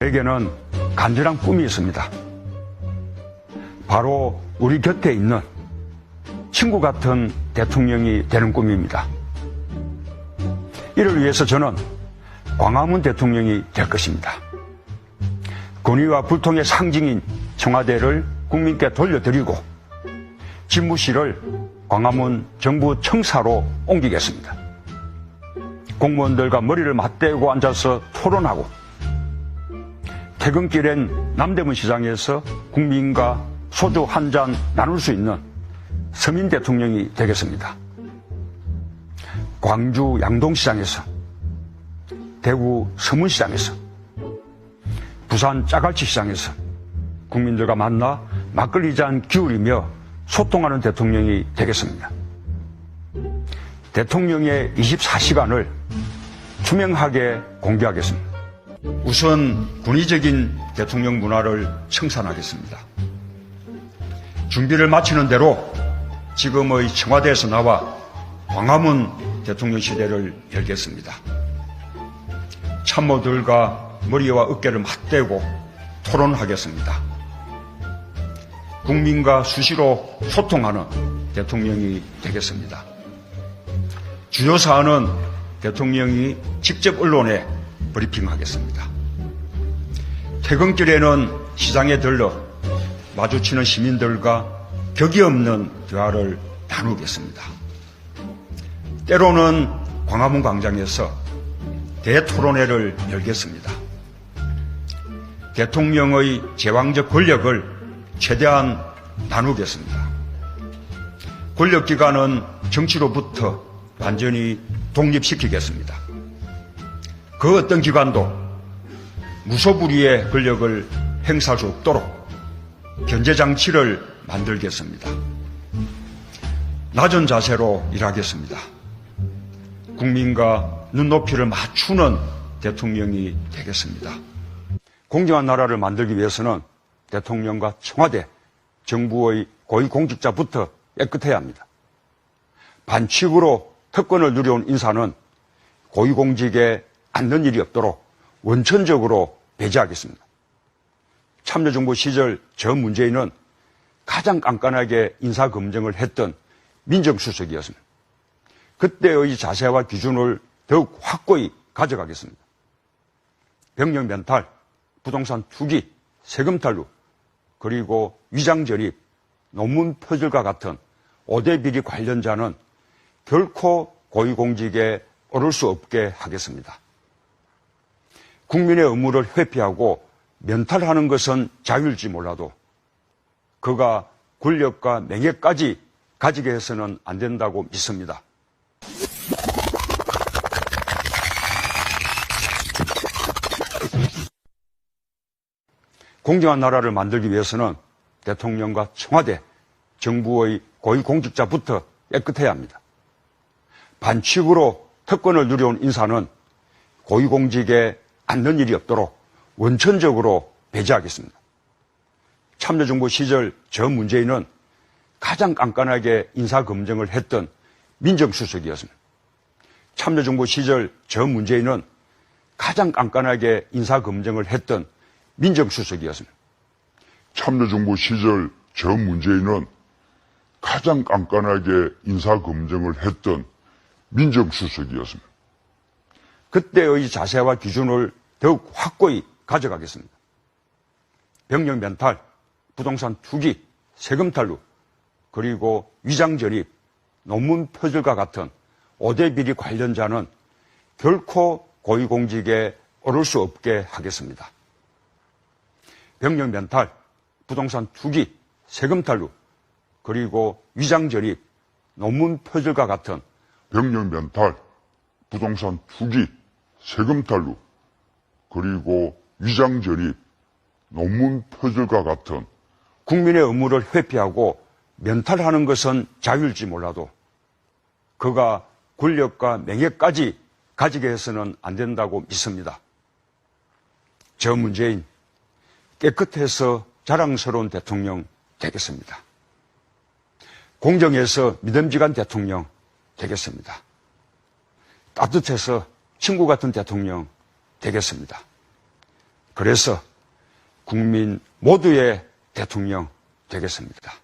저에게는 간절한 꿈이 있습니다. 바로 우리 곁에 있는 친구 같은 대통령이 되는 꿈입니다. 이를 위해서 저는 광화문 대통령이 될 것입니다. 권위와 불통의 상징인 청와대를 국민께 돌려드리고 집무실을 광화문 정부 청사로 옮기겠습니다. 공무원들과 머리를 맞대고 앉아서 토론하고 퇴근길엔 남대문 시장에서 국민과 소주 한 잔 나눌 수 있는 서민 대통령이 되겠습니다. 광주 양동시장에서 대구 서문시장에서 부산 짜갈치 시장에서 국민들과 만나 막걸리 잔 기울이며 소통하는 대통령이 되겠습니다. 대통령의 24시간을 투명하게 공개하겠습니다. 우선 군의적인 대통령 문화를 청산하겠습니다. 준비를 마치는 대로 지금의 청와대에서 나와 광화문 대통령 시대를 열겠습니다. 참모들과 머리와 어깨를 맞대고 토론하겠습니다. 국민과 수시로 소통하는 대통령이 되겠습니다. 주요 사안은 대통령이 직접 언론에 브리핑하겠습니다. 퇴근길에는 시장에 들러 마주치는 시민들과 격이 없는 대화를 나누겠습니다. 때로는 광화문 광장에서 대토론회를 열겠습니다. 대통령의 제왕적 권력을 최대한 나누겠습니다. 권력 기관은 정치로부터 완전히 독립시키겠습니다. 그 어떤 기관도 무소불위의 권력을 행사할 수 없도록 견제장치를 만들겠습니다. 낮은 자세로 일하겠습니다. 국민과 눈높이를 맞추는 대통령이 되겠습니다. 공정한 나라를 만들기 위해서는 대통령과 청와대, 정부의 고위공직자부터 깨끗해야 합니다. 반칙으로 특권을 누려온 인사는 고위공직에 앉는 일이 없도록 원천적으로 배제하겠습니다. 참여정부 시절 저 문재인은 가장 깐깐하게 인사검증을 했던 민정수석이었습니다. 그때의 자세와 기준을 더욱 확고히 가져가겠습니다. 병력 면탈, 부동산 투기, 세금 탈루, 그리고 위장 절입, 논문 표절과 같은 5대 비리 관련자는 결코 고위공직에 오를 수 없게 하겠습니다. 국민의 의무를 회피하고 면탈하는 것은 자유일지 몰라도 그가 권력과 명예까지 가지게 해서는 안 된다고 믿습니다. 공정한 나라를 만들기 위해서는 대통령과 청와대, 정부의 고위공직자부터 깨끗해야 합니다. 반칙으로 특권을 누려온 인사는 고위공직에 앉는 일이 없도록 원천적으로 배제하겠습니다. 참여정부 시절 저 문재인은 가장 깐깐하게 인사검증을 했던 민정수석이었습니다. 참여정부 시절 저 문재인은 가장 깐깐하게 인사검증을 했던 민정수석이었습니다. 참여정부 시절 저 문재인은 가장 깐깐하게 인사검증을 했던 민정수석이었습니다. 그때의 자세와 기준을 더욱 확고히 가져가겠습니다. 병력 면탈, 부동산 투기, 세금 탈루, 그리고 위장 절입, 논문 표절과 같은 5대 비리 관련자는 결코 고위공직에 오를 수 없게 하겠습니다. 병력 면탈, 부동산 투기, 세금 탈루, 그리고 위장 절입, 논문 표절과 같은 병력 면탈, 부동산 투기, 세금 탈루, 그리고 위장 절입, 논문 표절과 같은 국민의 의무를 회피하고 면탈하는 것은 자유일지 몰라도 그가 권력과 명예까지 가지게 해서는 안 된다고 믿습니다. 저 문재인 깨끗해서 자랑스러운 대통령 되겠습니다. 공정해서 믿음직한 대통령 되겠습니다. 따뜻해서 친구 같은 대통령 되겠습니다. 그래서 국민 모두의 대통령 되겠습니다.